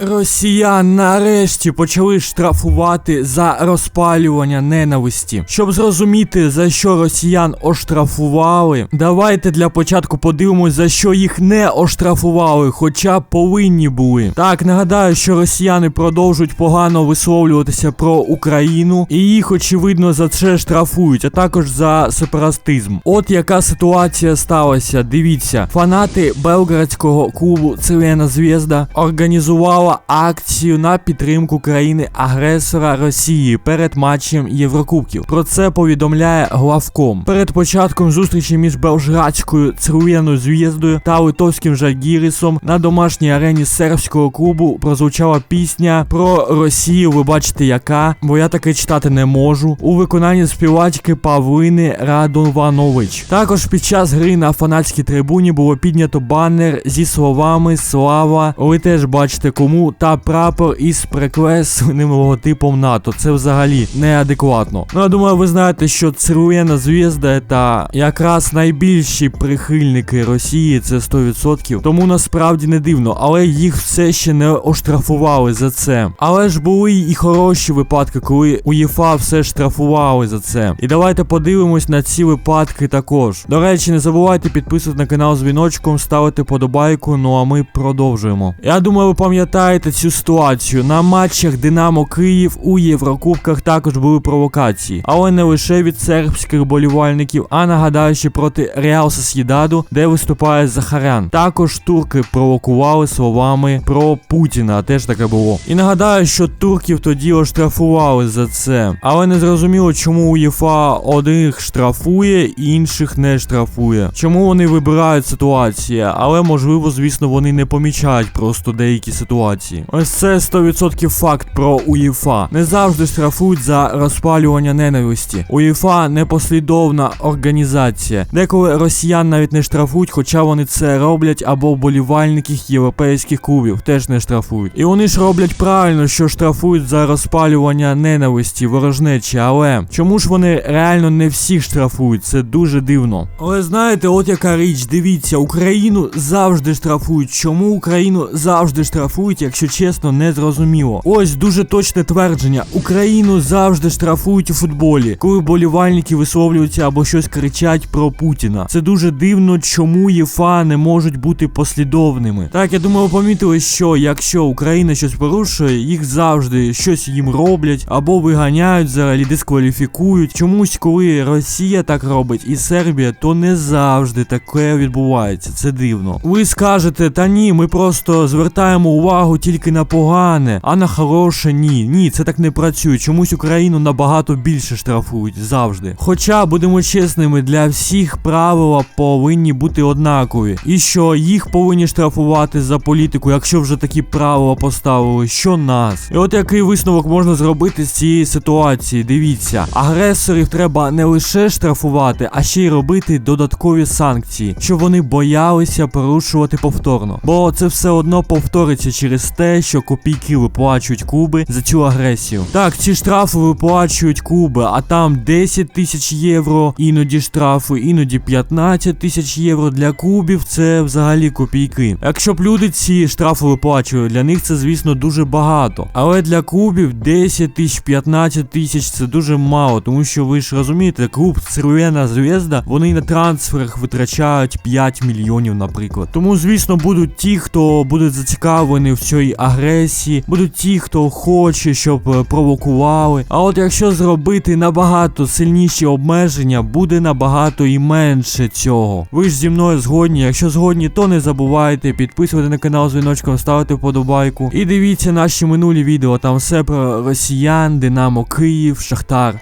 Росіян нарешті почали штрафувати за розпалювання ненависті. Щоб зрозуміти, за що росіян оштрафували, давайте для початку подивимось, за що їх не оштрафували, хоча повинні були. Так, нагадаю, що росіяни продовжують погано висловлюватися про Україну, і їх, очевидно, за це штрафують, а також за сепаратизм. От яка ситуація сталася. Дивіться, фанати белградського клубу Цилена Звєзда організували акцію на підтримку країни-агресора Росії перед матчем Єврокубків. Про це повідомляє главком. Перед початком зустрічі між Белжградською Цруєною Зв'єздою та Литовським Жальгірісом на домашній арені сербського клубу прозвучала пісня про Росію. Ви бачите, яка, бо я таке читати не можу. У виконанні співачки Павлини Радованович. Також під час гри на фанатській трибуні було піднято банер зі словами Слава. Ви теж бачите кому та прапор із прикресленим логотипом НАТО. Це взагалі неадекватно. Ну я думаю, ви знаєте, що Цруєна звізда та якраз найбільші прихильники Росії, це 100%. Тому насправді не дивно, але їх все ще не оштрафували за це. Але ж були і хороші випадки, коли УЄФА все штрафували за це. І давайте подивимось на ці випадки також. До речі, не забувайте підписувати на канал з віночком, ставити подобайку. Ну а ми продовжуємо. Я думаю, ви пам'ятаєте цю ситуацію. На матчах Динамо Київ у Єврокубках також були провокації, але не лише від сербських болівальників, а нагадаю, що проти Реал Сосєдаду, де виступає Захарян. Також турки провокували словами про Путіна. Теж таке було. І нагадаю, що турків тоді оштрафували за це. Але не зрозуміло, чому УЄФА одних штрафує, інших не штрафує. Чому вони вибирають ситуації, але можливо, звісно, вони не помічають просто деякі ситуації. Ось це 100% факт про УЄФА. Не завжди штрафують за розпалювання ненависті. УЄФА непослідовна організація. Деколи росіян навіть не штрафують, хоча вони це роблять, або вболівальників європейських клубів теж не штрафують. І вони ж роблять правильно, що штрафують за розпалювання ненависті, ворожнечі, але чому ж вони реально не всіх штрафують? Це дуже дивно. Але знаєте, от яка річ, дивіться, Україну завжди штрафують. Чому Україну завжди штрафують, якщо чесно, не зрозуміло. Ось дуже точне твердження: Україну завжди штрафують у футболі, коли болівальники висловлюються або щось кричать про Путіна. Це дуже дивно, чому ЄФА не можуть бути послідовними. Так, я думаю, ви помітили, що якщо Україна щось порушує, їх завжди щось їм роблять або виганяють взагалі, дискваліфікують. Чомусь, коли Росія так робить і Сербія, то не завжди таке відбувається. Це дивно. Ви скажете, та ні, ми просто звертаємо увагу тільки на погане, а на хороше ні. Ні, це так не працює. Чомусь Україну набагато більше штрафують завжди. Хоча, будемо чесними, для всіх правила повинні бути однакові. І що їх повинні штрафувати за політику, якщо вже такі правила поставили, що нас. І от який висновок можна зробити з цієї ситуації? Дивіться, агресорів треба не лише штрафувати, а ще й робити додаткові санкції, щоб вони боялися порушувати повторно. Бо це все одно повториться через те, що копійки виплачують куби за цю агресію. Так, ці штрафи виплачують куби, а там 10 тисяч євро, іноді штрафи, іноді 15 тисяч євро для кубів. Це взагалі копійки. Якщо б люди ці штрафи виплачували, для них це, звісно, дуже багато. Але для кубів 10 тисяч, 15 тисяч це дуже мало, тому що ви ж розумієте, клуб Цервена Звезда, вони на трансферах витрачають 5 мільйонів, наприклад. Тому, звісно, будуть ті, хто будуть зацікавлені в цій агресії, будуть ті, хто хоче, щоб е, провокували. А от якщо зробити набагато сильніші обмеження, буде набагато і менше цього. Ви ж зі мною згодні. Якщо згодні, то не забувайте підписувати на канал з дзвіночком, ставити вподобайку. І дивіться наші минулі відео. Там все про росіян, Динамо Київ, Шахтар.